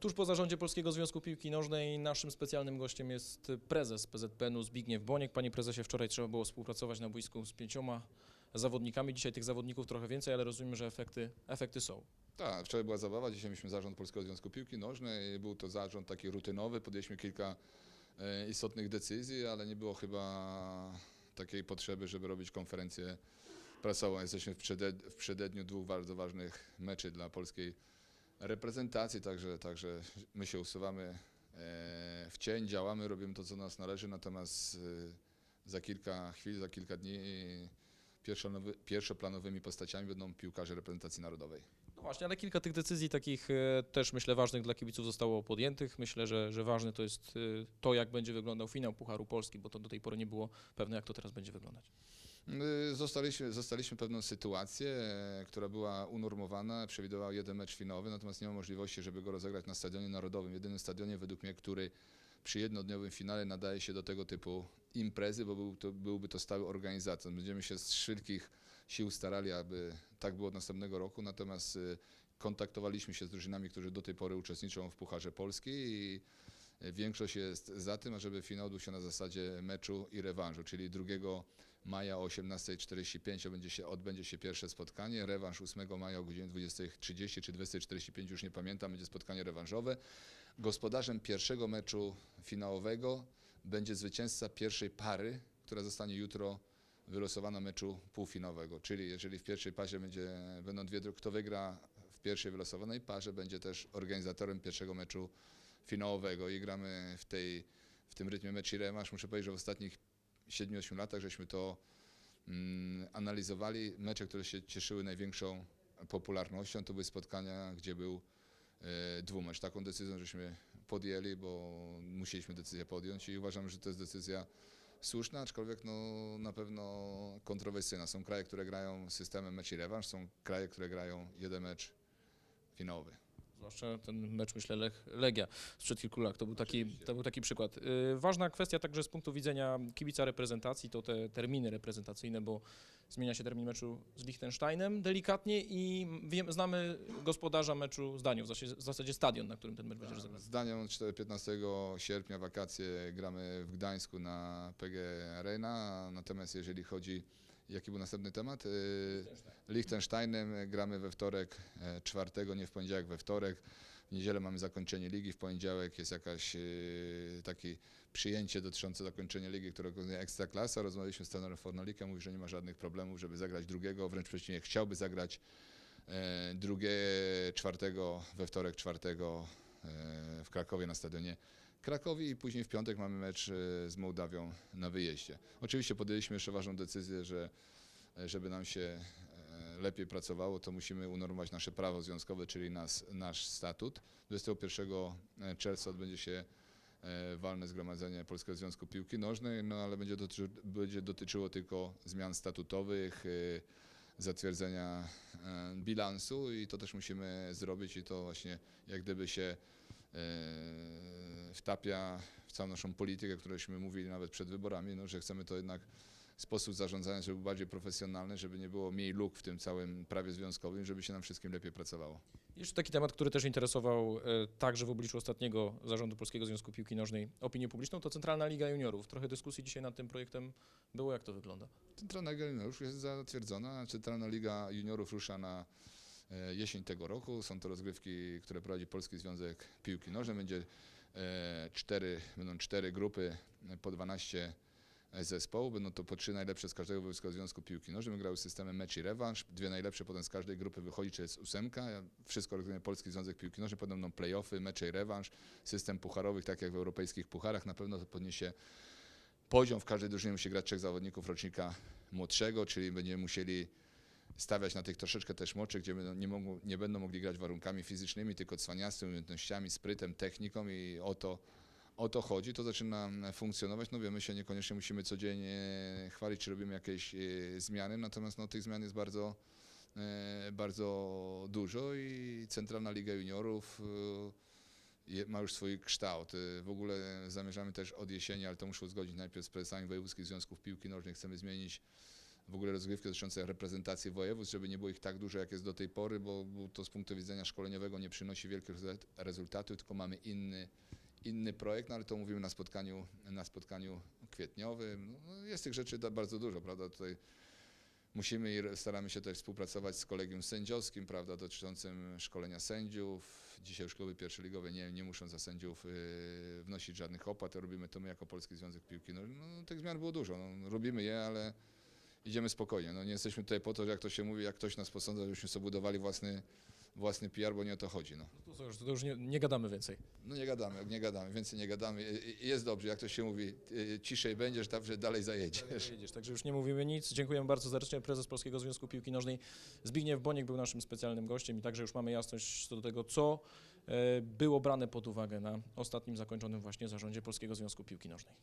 Tuż po zarządzie Polskiego Związku Piłki Nożnej naszym specjalnym gościem jest prezes PZPN-u Zbigniew Boniek. Panie prezesie, wczoraj trzeba było współpracować na boisku z pięcioma zawodnikami. Dzisiaj tych zawodników trochę więcej, ale rozumiem, że efekty, efekty są. Tak, wczoraj była zabawa, dzisiaj mieliśmy zarząd Polskiego Związku Piłki Nożnej. Był to zarząd taki rutynowy, podjęliśmy kilka e, istotnych decyzji, ale nie było chyba takiej potrzeby, żeby robić konferencję prasową. Jesteśmy w, w przededniu dwóch bardzo ważnych meczy dla polskiej reprezentacji, także, także my się usuwamy e, w cień, działamy, robimy to, co nas należy, natomiast e, za kilka chwil, za kilka dni pierwszoplanowymi postaciami będą piłkarze reprezentacji narodowej. No właśnie, ale kilka tych decyzji takich e, też myślę ważnych dla kibiców zostało podjętych. Myślę, że, że ważne to jest to, jak będzie wyglądał finał Pucharu Polski, bo to do tej pory nie było pewne, jak to teraz będzie wyglądać. My Zostaliśmy, zostaliśmy pewną sytuację, która była unormowana, przewidywała jeden mecz finałowy, natomiast nie ma możliwości, żeby go rozegrać na stadionie narodowym. Jedynym stadionie według mnie, który przy jednodniowym finale nadaje się do tego typu imprezy, bo był to, byłby to stały organizator. Będziemy się z wszelkich sił starali, aby tak było od następnego roku, natomiast y, kontaktowaliśmy się z drużynami, którzy do tej pory uczestniczą w Pucharze Polski i y, większość jest za tym, ażeby finał odbył się na zasadzie meczu i rewanżu, czyli 2 maja o 18.45 odbędzie się, odbędzie się pierwsze spotkanie, rewanż 8 maja o godzinie 20.30 czy 20.45, już nie pamiętam, będzie spotkanie rewanżowe. Gospodarzem pierwszego meczu finałowego będzie zwycięzca pierwszej pary, która zostanie jutro wylosowana meczu półfinałowego. Czyli jeżeli w pierwszej parze będzie, będą dwie, kto wygra w pierwszej wylosowanej parze, będzie też organizatorem pierwszego meczu finałowego i gramy w, tej, w tym rytmie mecz i rewanż. Muszę powiedzieć, że w ostatnich 7-8 latach żeśmy to mm, analizowali. Mecze, które się cieszyły największą popularnością, to były spotkania, gdzie był e, dwumecz. Taką decyzję żeśmy podjęli, bo musieliśmy decyzję podjąć i uważam, że to jest decyzja słuszna, aczkolwiek no, na pewno kontrowersyjna. Są kraje, które grają systemem mecz i rewanż, są kraje, które grają jeden mecz finałowy. Zwłaszcza ten mecz, myślę, Lech, Legia sprzed kilku lat. To był taki, to był taki przykład. Y, Ważna kwestia także z punktu widzenia kibica reprezentacji to te terminy reprezentacyjne, bo zmienia się termin meczu z Liechtensteinem delikatnie i wiem, znamy gospodarza meczu z Danią, w zasadzie, w zasadzie stadion, na którym ten mecz będzie rozegrany. Z Danią 4 15 sierpnia wakacje gramy w Gdańsku na PG Arena, natomiast jeżeli chodzi, jaki był następny temat? Y, Liechtensteinem gramy we wtorek e, czwartego, nie w poniedziałek, we wtorek. W niedzielę mamy zakończenie ligi, w poniedziałek jest jakaś y, takie przyjęcie dotyczące zakończenia ligi, które organizuje Ekstraklasa. Rozmawialiśmy z trenerem Fornalikiem, mówi, że nie ma żadnych problemów, żeby zagrać drugiego, wręcz przeciwnie, chciałby zagrać e, drugie, czwartego, we wtorek czwartego e, w Krakowie na stadionie Krakowi i później w piątek mamy mecz e, z Mołdawią na wyjeździe. Oczywiście podjęliśmy jeszcze ważną decyzję, że e, żeby nam się e, lepiej pracowało, to musimy unormować nasze prawo związkowe, czyli nas, nasz statut. 21 czerwca odbędzie się walne zgromadzenie Polskiego Związku Piłki Nożnej, no ale będzie, dotyczy, będzie dotyczyło tylko zmian statutowych, zatwierdzenia bilansu i to też musimy zrobić i to właśnie jak gdyby się wtapia w całą naszą politykę, którąśmy mówili nawet przed wyborami, no, że chcemy to jednak sposób zarządzania, żeby był bardziej profesjonalny, żeby nie było mniej luk w tym całym prawie związkowym, żeby się nam wszystkim lepiej pracowało. Jeszcze taki temat, który też interesował e, także w obliczu ostatniego zarządu Polskiego Związku Piłki Nożnej opinię publiczną, to Centralna Liga Juniorów. Trochę dyskusji dzisiaj nad tym projektem było, jak to wygląda? Centralna Liga Juniorów jest zatwierdzona. Centralna Liga Juniorów rusza na e, jesień tego roku. Są to rozgrywki, które prowadzi Polski Związek Piłki Nożnej. Będzie cztery, będą cztery grupy e, po 12 zespołów. Będą to po trzy najlepsze z każdego wojewódzkiego związku piłki nożnej. Grały systemem mecz i rewanż. Dwie najlepsze potem z każdej grupy wychodzi, czy jest ósemka. Wszystko organizuje Polski Związek Piłki Nożnej. Potem będą play-offy, mecze i rewanż. System pucharowych, tak jak w europejskich pucharach. Na pewno to podniesie poziom. W każdej drużynie musi grać trzech zawodników rocznika młodszego, czyli będziemy musieli stawiać na tych troszeczkę też młodszych, gdzie będą, nie, mogą, nie będą mogli grać warunkami fizycznymi, tylko cwaniactwem, umiejętnościami, sprytem, techniką i o to, o to chodzi. To zaczyna funkcjonować. No wiemy się, niekoniecznie musimy codziennie chwalić, czy robimy jakieś e, zmiany, natomiast no, tych zmian jest bardzo, e, bardzo dużo i Centralna Liga Juniorów e, ma już swój kształt. W ogóle zamierzamy też od jesieni, ale to muszę uzgodzić najpierw z prezesami wojewódzkich związków piłki nożnej. Chcemy zmienić w ogóle rozgrywki dotyczące reprezentacji województw, żeby nie było ich tak dużo, jak jest do tej pory, bo, to z punktu widzenia szkoleniowego nie przynosi wielkich rezult- rezultatów, tylko mamy inny, inny projekt, no ale to mówimy na spotkaniu, na spotkaniu kwietniowym. No, jest tych rzeczy bardzo dużo, prawda? Tutaj musimy i staramy się też współpracować z kolegium sędziowskim, prawda, dotyczącym szkolenia sędziów. Dzisiaj już kluby pierwszoligowe nie, nie muszą za sędziów yy, wnosić żadnych opłat, robimy to my jako Polski Związek Piłki. No, no tych zmian było dużo, no, robimy je, ale idziemy spokojnie. No, nie jesteśmy tutaj po to, że jak to się mówi, jak ktoś nas posądza, żebyśmy sobie budowali własny, własny PR, bo nie o to chodzi. No. To, to już, to już nie, nie gadamy więcej. No nie gadamy, nie gadamy, więcej nie gadamy. Jest dobrze, jak to się mówi, y, ciszej będziesz, dobrze dalej zajedziesz. Jedziesz, także już nie mówimy nic. Dziękujemy bardzo serdecznie. Prezes Polskiego Związku Piłki Nożnej Zbigniew Boniek był naszym specjalnym gościem i także już mamy jasność co do tego, co e, było brane pod uwagę na ostatnim zakończonym właśnie zarządzie Polskiego Związku Piłki Nożnej.